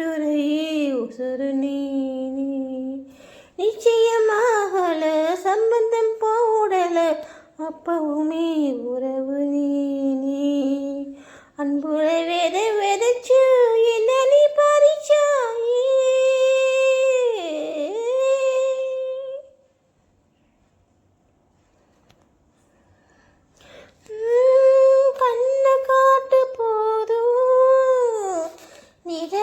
கட்டுரையே உசுறு நீ நிச்சயமாகல சம்பந்தம் போடல அப்பவுமே உறவு நீ அன்புல வெத வெதச்சு என்னி பறிச்சாயே. கண்ண காட்டு போதும். நிற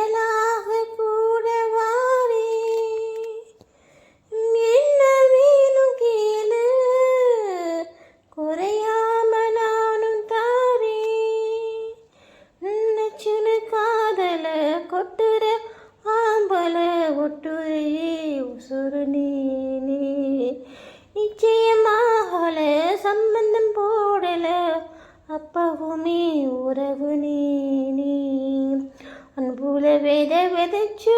உலகுமே உறவு நீ அன்புல வித விதைச்சு